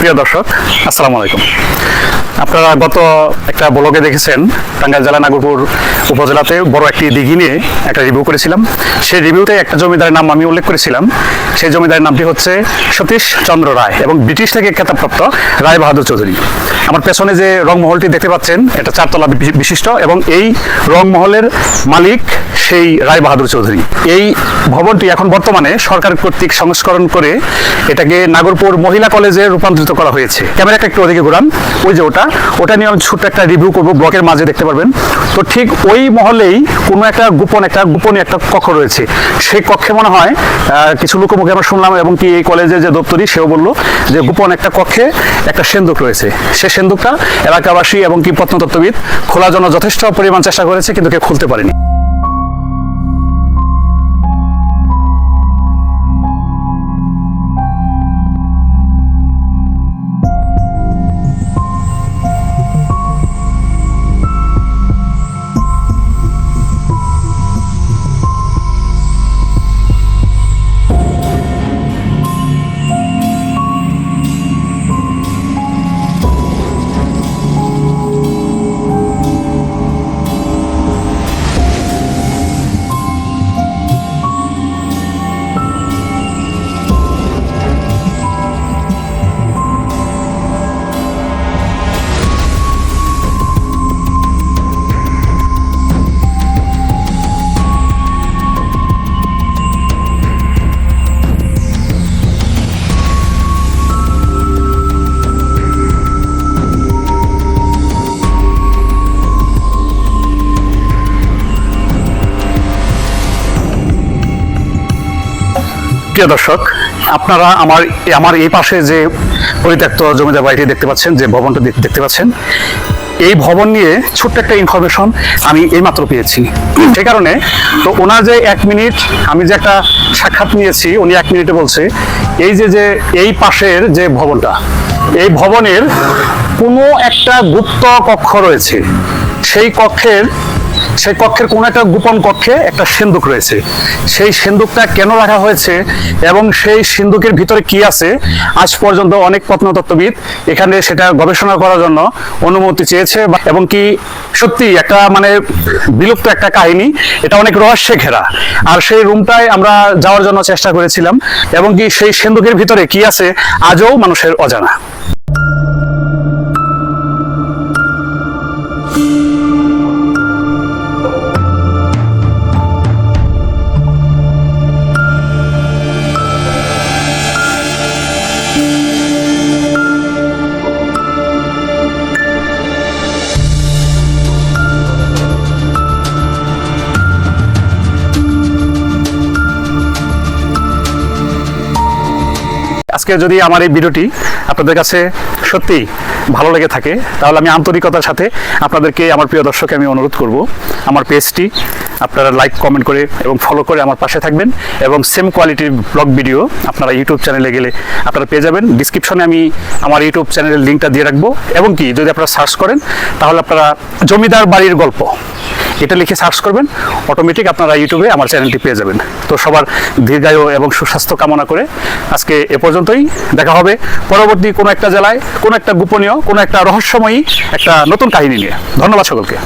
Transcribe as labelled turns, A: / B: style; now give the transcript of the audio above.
A: প্রিয় দর্শক, আসসালামু আলাইকুম। আপনারা গত একটা ব্লগে দেখেছেন, টাঙ্গাইল জেলা নাগরপুর উপজেলাতে বড় একটি দিঘি নিয়ে একটা রিভিউ করেছিলাম। সেই রিভিউতে একটা জমিদারের নাম আমি উল্লেখ করেছিলাম। সেই জমিদারের নামটি হচ্ছে সতীশ চন্দ্র রায় এবং ব্রিটিশ থেকে খেতাবপ্রাপ্ত রায় বাহাদুর চৌধুরী। আমার পেছনে যে রংমহলটি দেখতে পাচ্ছেন, এটা চারতলা বিশিষ্ট এবং এই রংমহলের মালিক সেই রায় বাহাদুর চৌধুরী। এই ভবনটি এখন বর্তমানে সরকার কর্তৃক সংস্করণ করে এটাকে নাগরপুর মহিলা কলেজে রূপান্তরিত করা হয়েছে। ক্যামেরাটা একটু ওদিকে ঘুরান। ওই যে ওটা ওটা নিয়ে আমি ছোট্ট একটা রিভিউ করব, ব্লকের মাঝে দেখতে পারবেন। তো ঠিক ওই মহলেই কোনো একটা গোপন একটা গোপনীয় একটা কক্ষ রয়েছে। সেই কক্ষে মনে হয় কিছু লোকমুখে আমরা শুনলাম এবং কি এই কলেজের যে দপ্তরি সেও বলল যে গোপন একটা কক্ষে একটা সেন্দুক রয়েছে। সে সেন্দুকটা এলাকাবাসী এবং কি প্রত্নতত্ত্ববিদ খোলার জন্য যথেষ্ট পরিমাণ চেষ্টা করেছে কিন্তু কেউ খুলতে পারেনি। প্রিয় দর্শক, আপনারা আমার আমার এই পাশে যে পরিত্যক্ত জমিদার বাড়িটি দেখতে পাচ্ছেন, যে ভবনটা দেখ- দেখতে পাচ্ছেন, এই ভবন নিয়ে ছোট্ট একটা ইনফরমেশন আমি এইমাত্র পেয়েছি। সেই কারণে তো ওনার যে এক মিনিট, আমি যে একটা সাক্ষাৎ নিয়েছি, উনি এক মিনিটে বলছে, এই যে যে এই পাশের যে ভবনটা, এই ভবনের কোনো একটা গুপ্ত কক্ষ রয়েছে। সেই কক্ষের সেই কক্ষের কোন একটা গোপন কক্ষে একটা সিন্ধুক রয়েছে। সেই সিন্ধুকটা কেন রাখা হয়েছে এবং সেই সিন্ধুকের ভিতরে কি আছে, আজ পর্যন্ত অনেক প্রত্নতত্ত্ববিদ এখানে সেটা গবেষণা করার জন্য অনুমতি চেয়েছে এবং কি সত্যি একটা মানে বিলুপ্ত একটা কাহিনী, এটা অনেক রহস্যে ঘেরা। আর সেই রুমটায় আমরা যাওয়ার জন্য চেষ্টা করেছিলাম এবং কি সেই সিন্ধুকের ভিতরে কি আছে, আজও মানুষের অজানা। আজকে যদি আমার এই ভিডিওটি আপনাদের কাছে সত্যি ভালো লেগে থাকে, তাহলে আমি আন্তরিকতার সাথে আপনাদেরকে, আমার প্রিয় দর্শকে আমি অনুরোধ করব, আমার পেজটি আপনারা লাইক কমেন্ট করে এবং ফলো করে আমার পাশে থাকবেন এবং সেম কোয়ালিটির ব্লগ ভিডিও আপনারা ইউটিউব চ্যানেলে গেলে আপনারা পেয়ে যাবেন। ডিসক্রিপশনে আমি আমার ইউটিউব চ্যানেলের লিঙ্কটা দিয়ে রাখব। এবং কি, যদি আপনারা সার্চ করেন, তাহলে আপনারা জমিদার বাড়ির গল্প এটা লিখে সার্চ করবেন অটোমেটিক আপনারা ইউটিউবে আমার চ্যানেলটি পেয়ে যাবেন। তো সবার দীর্ঘায়ু এবং সুস্বাস্থ্য কামনা করে আজকে এ পর্যন্তই। দেখা হবে পরবর্তী কোনো একটা জেলায়, কোনো একটা গোপনীয়, কোনো একটা রহস্যময়ী একটা নতুন কাহিনী নিয়ে। ধন্যবাদ সকলকে।